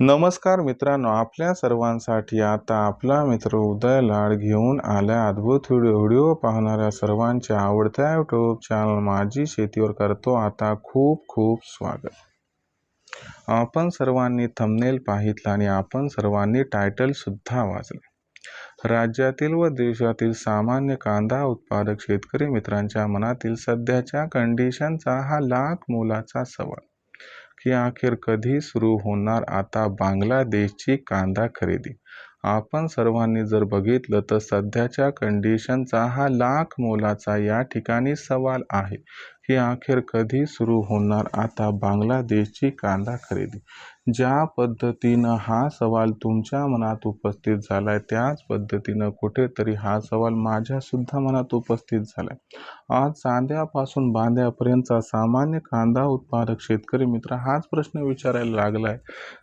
नमस्कार मित्रांनो आपल्या सर्वांसाठी आता आपला मित्र उदय लाड घेऊन आल्या अद्भुत व्हिडिओ व्हिडिओ पाहणाऱ्या सर्वांच्या आवडत्या यूट्यूब चॅनल माझी शेतीवर करतो आता खूप खूप स्वागत. आपण सर्वांनी थंबनेल पाहितला आणि आपण सर्वांनी टायटलसुद्धा वाचले राज्यातील व देशातील सामान्य कांदा उत्पादक शेतकरी मित्रांच्या मनातील सध्याच्या कंडिशनचा हा लाख मोलाचा सवाल. की अखेर कधी सुरू होणार आता बांगलादेशची कांदा खरेदी? आपण सर्वांनी जर बघितलं तर सध्याच्या कंडिशनचा हा लाख मोलाचा या ठिकाणी सवाल आहे की अखेर कधी सुरू होणार आता बांगलादेशची कांदा खरेदी? ज्या पद्धतीनं हा सवाल तुमच्या मनात उपस्थित झाला आहे त्याच पद्धतीनं कुठेतरी हा सवाल माझ्यासुद्धा मनात उपस्थित झाला आहे आज चांद्यापासून बांद्यापर्यंतचा सामान्य कांदा उत्पादक शेतकरी मित्र हाच प्रश्न विचारायला लागला आहे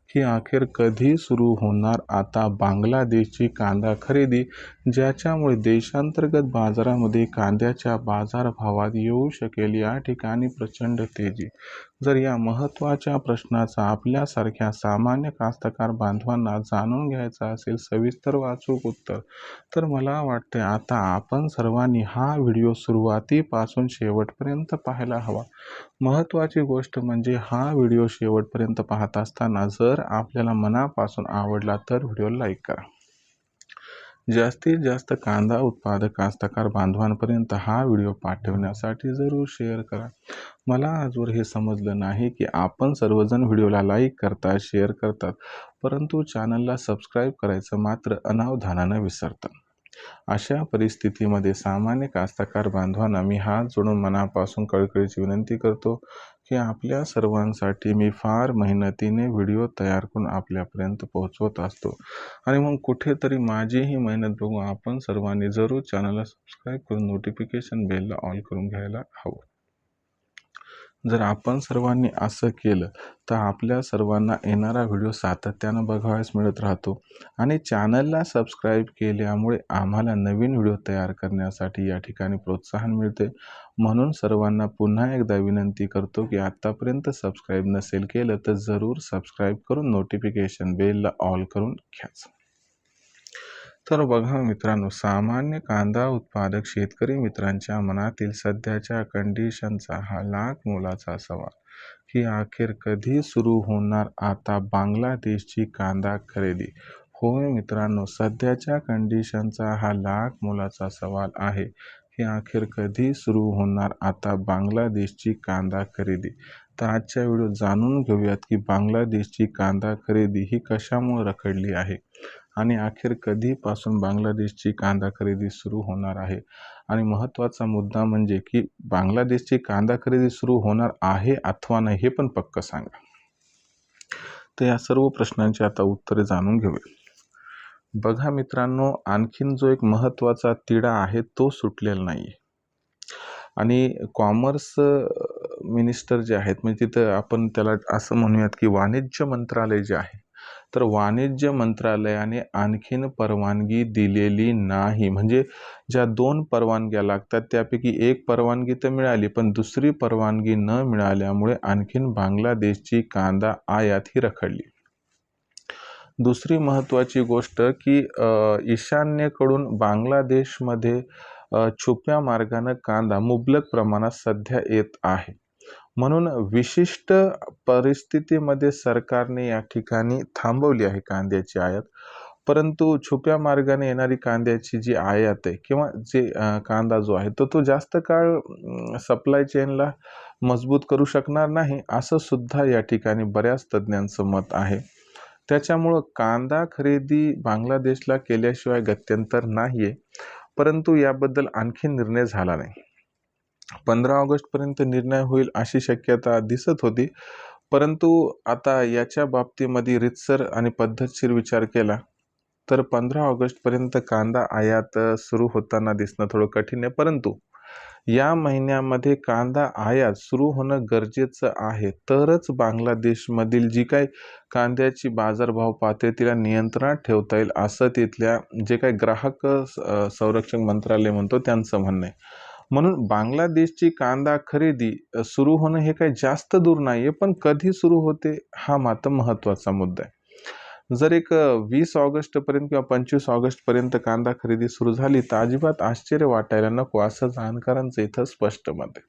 की अखेर कधी सुरू होणार आता बांगलादेशची कांदा खरेदी ज्याच्यामुळे देशांतर्गत बाजारामध्ये कांद्याच्या बाजारभावात येऊ शकेल या ठिकाणी प्रचंड तेजी? जर या महत्त्वाच्या प्रश्नाचा आपल्यासारख्या सामान्य कास्तकार बांधवांना जाणून घ्यायचा असेल सविस्तर वाचूक उत्तर तर मला वाटते आता आपण सर्वांनी हा व्हिडिओ सुरुवातीपासून शेवटपर्यंत पाहायला हवा. महत्त्वाची गोष्ट म्हणजे हा व्हिडिओ शेवटपर्यंत पाहत असताना जर आपल्याला मनापासून आवडला तर व्हिडिओ लाईक करा. जास्तीत जास्त कांदा उत्पादक कास्तकार बांधवांपर्यंत हा व्हिडिओ पाठवण्यासाठी जरूर शेअर करा. मला आजवर हे समजलं नाही की आपण सर्वजण व्हिडिओला लाईक करतात शेअर करतात परंतु चॅनलला सबस्क्राईब करायचं मात्र अनावधानानं विसरतात अशा परिस्थितीमध्ये सामान्य कास्तकार बांधवांना मी हात जोडून मनापासून कळकळीची विनंती करतो की आपल्या सर्वांसाठी मी फार मेहनतीने व्हिडिओ तयार करून आपल्यापर्यंत पोहोचवत असतो. आणि मग कुठेतरी माझीही मेहनत बघू आपण सर्वांनी जरूर चॅनलला सबस्क्राईब करून नोटिफिकेशन बेलला ऑल करून घ्यायला हवं. जर आपण सर्वांनी असं केलं तर आपल्या सर्वांना येणारा व्हिडिओ सातत्यानं बघावयास मिळत राहतो. आणि चॅनलला सबस्क्राईब केल्यामुळे आम्हाला नवीन व्हिडिओ तयार करण्यासाठी या ठिकाणी प्रोत्साहन मिळते. म्हणून सर्वांना पुन्हा एकदा विनंती करतो की आत्तापर्यंत सबस्क्राईब नसेल केलं तर जरूर सबस्क्राईब करून नोटिफिकेशन बेलला ऑल करून घ्याचं. तर बघा मित्रांनो सामान्य कांदा उत्पादक शेतकरी मित्रांच्या मनातील सध्याच्या कंडिशनचा हा लाख मोलाचा सवाल की अखेर कधी सुरू होणार आता बांगलादेशची कांदा खरेदी? होय मित्रांनो सध्याच्या कंडिशनचा हा लाख मोलाचा सवाल आहे की अखेर कधी सुरू होणार आता बांगलादेशची कांदा खरेदी? तर आजच्या व्हिडिओ जाणून घेऊयात की बांगलादेशची कांदा खरेदी ही कशामुळे रखडली आहे? आणि अखेर कधीपासून बांगलादेशची कांदा खरेदी सुरू होणार आहे? आणि महत्त्वाचा मुद्दा म्हणजे की बांगलादेशची कांदा खरेदी सुरू होणार आहे अथवा नाही हे पण पक्क सांगा. तर या सर्व प्रश्नांची आता उत्तरे जाणून घेऊया. बघा मित्रांनो आणखीन जो एक महत्त्वाचा तिढा आहे तो सुटलेला नाही आणि कॉमर्स मिनिस्टर जे आहेत म्हणजे तिथं आपण त्याला असं म्हणूयात की वाणिज्य मंत्रालय जे आहे तर वाणिज्य मंत्रालयाने आणखीन परवानगी दिलेली नाही. म्हणजे ज्या दोन परवानग्या लागतात त्यापैकी एक परवानगी तर मिळाली पण दुसरी परवानगी न मिळाल्यामुळे आणखीन बांगलादेशची कांदा आयात ही रखडली. दुसरी महत्त्वाची गोष्ट की ईशान्येकडून बांगलादेशमध्ये छुप्या मार्गानं कांदा मुबलक प्रमाणात सध्या येत आहे. म्हणून विशिष्ट परिस्थितीमध्ये सरकारने या ठिकाणी थांबवली आहे कांद्याची आयात. परंतु छुप्या मार्गाने येणारी कांद्याची जी आयात आहे किंवा जे कांदा जो आहे तो तो जास्त काळ सप्लाय चेनला मजबूत करू शकणार नाही असं सुद्धा या ठिकाणी बऱ्याच तज्ज्ञांचं मत आहे. त्याच्यामुळं कांदा खरेदी बांगलादेशला केल्याशिवाय गत्यंतर नाही आहे परंतु याबद्दल आणखी निर्णय झाला नाही. पंधरा ऑगस्टपर्यंत निर्णय होईल अशी शक्यता दिसत होती. परंतु आता याच्या बाबतीमध्ये रितसर आणि पद्धतशीर विचार केला तर पंधरा ऑगस्टपर्यंत कांदा आयात सुरू होताना दिसणं थोडं कठीण आहे. परंतु या महिन्यामध्ये कांदा आयात सुरू होणं गरजेचं आहे. तरच बांगलादेशमधील जी काही कांद्याची बाजारभाव पातळी तिला नियंत्रणात ठेवता येईल असं तिथल्या जे काही ग्राहक संरक्षण मंत्रालय म्हणतो त्यांचं म्हणणं आहे. म्हणून बांगलादेशची कांदा खरेदी सुरू होणं हे काही जास्त दूर नाही आहे पण कधी सुरू होते हा मात्र महत्त्वाचा मुद्दा आहे. जर एक वीस ऑगस्टपर्यंत किंवा पंचवीस ऑगस्टपर्यंत कांदा खरेदी सुरू झाली तर अजिबात आश्चर्य वाटायला नको असं जाणकारांचं इथं स्पष्ट मत आहे.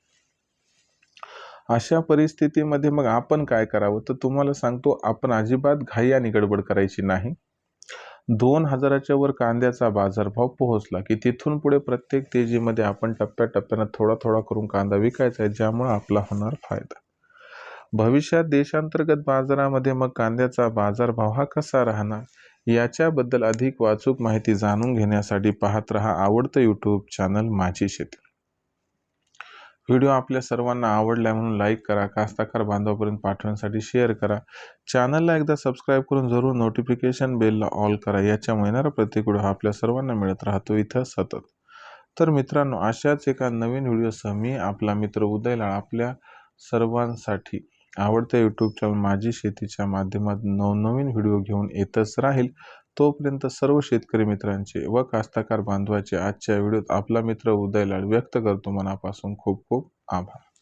अशा परिस्थितीमध्ये मग आपण काय करावं? तर तुम्हाला सांगतो आपण अजिबात घाई आणि गडबड करायची नाही. दोन हजाराच्या वर कांद्याचा बाजारभाव पोहोचला की तिथून पुढे प्रत्येक तेजीमध्ये आपण टप्प्याटप्प्यानं थोडा थोडा करून कांदा विकायचा आहे ज्यामुळे आपला होणार फायदा. भविष्यात देशांतर्गत बाजारामध्ये मग कांद्याचा बाजारभाव हा कसा राहणार याच्याबद्दल अधिक वाचूक माहिती जाणून घेण्यासाठी पाहत रहा आवडतं यूट्यूब चॅनल माझी शेती. व्हिडिओ आपल्या सर्वांना आवडला म्हणून लाईक करा कास्ताकार बांधवापर्यंत पाठवण्यासाठी शेअर करा. चॅनलला एकदा सबस्क्राईब करून जरूर नोटिफिकेशन बेलला ऑल करा. याच्यामुळे येणारा प्रत्येक व्हिडिओ आपल्या सर्वांना मिळत राहतो. इथं सतत. तर मित्रांनो अशाच एका नवीन व्हिडिओसह मी आपला मित्र उदयलाळ आपल्या सर्वांसाठी आवडत्या यूट्यूब चॅनल माझी शेतीच्या माध्यमात नवनवीन व्हिडिओ घेऊन येतच राहील. तोपर्यंत सर्व शेतकरी मित्रांचे व कास्तकार बांधवाचे आजच्या व्हिडिओत आपला मित्र उदयलाड व्यक्त करतो. मनापासून खूप खूप आभार.